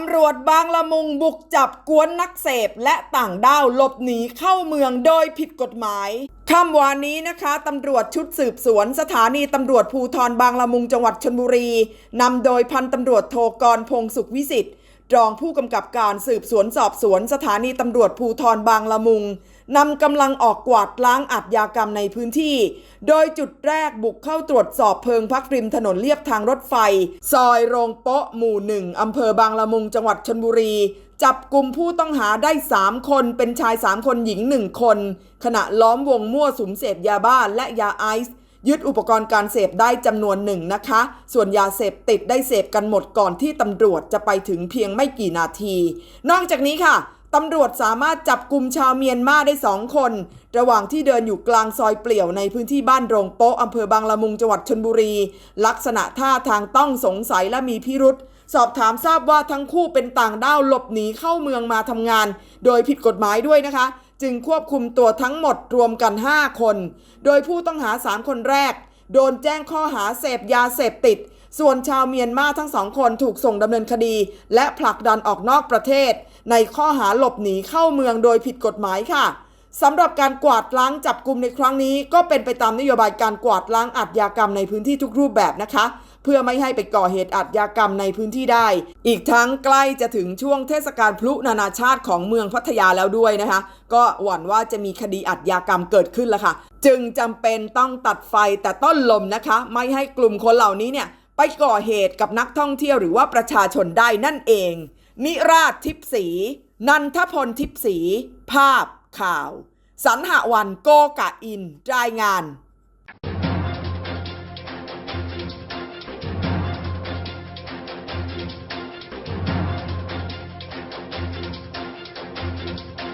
ำรวจบางละมุงบุกจับกวนนักเสพและต่างด้าวหลบหนีเข้าเมืองโดยผิดกฎหมายค่ำวานนี้นะคะตำรวจชุดสืบสวน สถานีตำรวจภูทรบางละมุงจังหวัดชนบุรีนำโดยพันตำรวจโทกรพงศ์สุขวิสิทธิ์รองผู้กำกับการสืบสวนสอบสวนสถานีตำรวจภูทรบางละมุง นำกำลังออกกวาดล้างอาชญากรรมในพื้นที่ โดยจุดแรกบุกเข้าตรวจสอบเพิงพักริมถนนเลียบทางรถไฟ ซอยโรงโป๊ะหมู่หนึ่งอำเภอบางละมุงจังหวัดชนบุรี จับกลุ่มผู้ต้องหาได้ 3 คนเป็นชาย 3 คนหญิง 1 คน ขณะล้อมวงมั่วสุมเสพยาบ้าและยาไอซ์ยึดอุปกรณ์การเสพได้จำนวนหนึ่งนะคะ ส่วนยาเสพติดได้เสพกันหมดก่อนที่ตำรวจจะไปถึงเพียงไม่กี่นาที นอกจากนี้ค่ะ ตำรวจสามารถจับกลุ่มชาวเมียนมาได้สองคน ระหว่างที่เดินอยู่กลางซอยเปลี่ยวในพื้นที่บ้านโรงโป๊ะอำเภอบางละมุงจังหวัดชนบุรี ลักษณะท่าทางต้องสงสัยและมีพิรุษสอบถามทราบว่าทั้งคู่เป็นต่างด้าวหลบหนีเข้าเมืองมาทำงาน โดยผิดกฎหมายด้วยนะคะ จึงควบคุมตัวทั้งหมดรวมกัน 5 คน โดยผู้ต้องหา 3 คนแรก โดนแจ้งข้อหาเสพยาเสพติด ส่วนชาวเมียนมาทั้งสองคนถูกส่งดำเนินคดี และผลักดันออกนอกประเทศ ในข้อหาหลบหนีเข้าเมืองโดยผิดกฎหมายค่ะสำหรับการกวาดล้างจับกลุ่มในครั้งนี้ ก็เป็นไปตามนโยบายการกวาดล้างอาชญากรรมในพื้นที่ทุกรูปแบบนะคะ เพื่อไม่ให้ไปก่อเหตุอาชญากรรมในพื้นที่ได้ อีกทั้งใกล้จะถึงช่วงเทศกาลพลุนานาชาติของเมืองพัทยาแล้วด้วยนะคะ ก็หวั่นว่าจะมีคดีอาชญากรรมเกิดขึ้นแล้วค่ะ จึงจำเป็นต้องตัดไฟแต่ต้นลมนะคะ ไม่ให้กลุ่มคนเหล่านี้เนี่ย ไปก่อเหตุกับนักท่องเที่ยวหรือว่าประชาชนได้นั่นเอง นิราชทิพสี นันทพลทิพสี ภาพข่าว สันหวันโกกะอิน รายงาน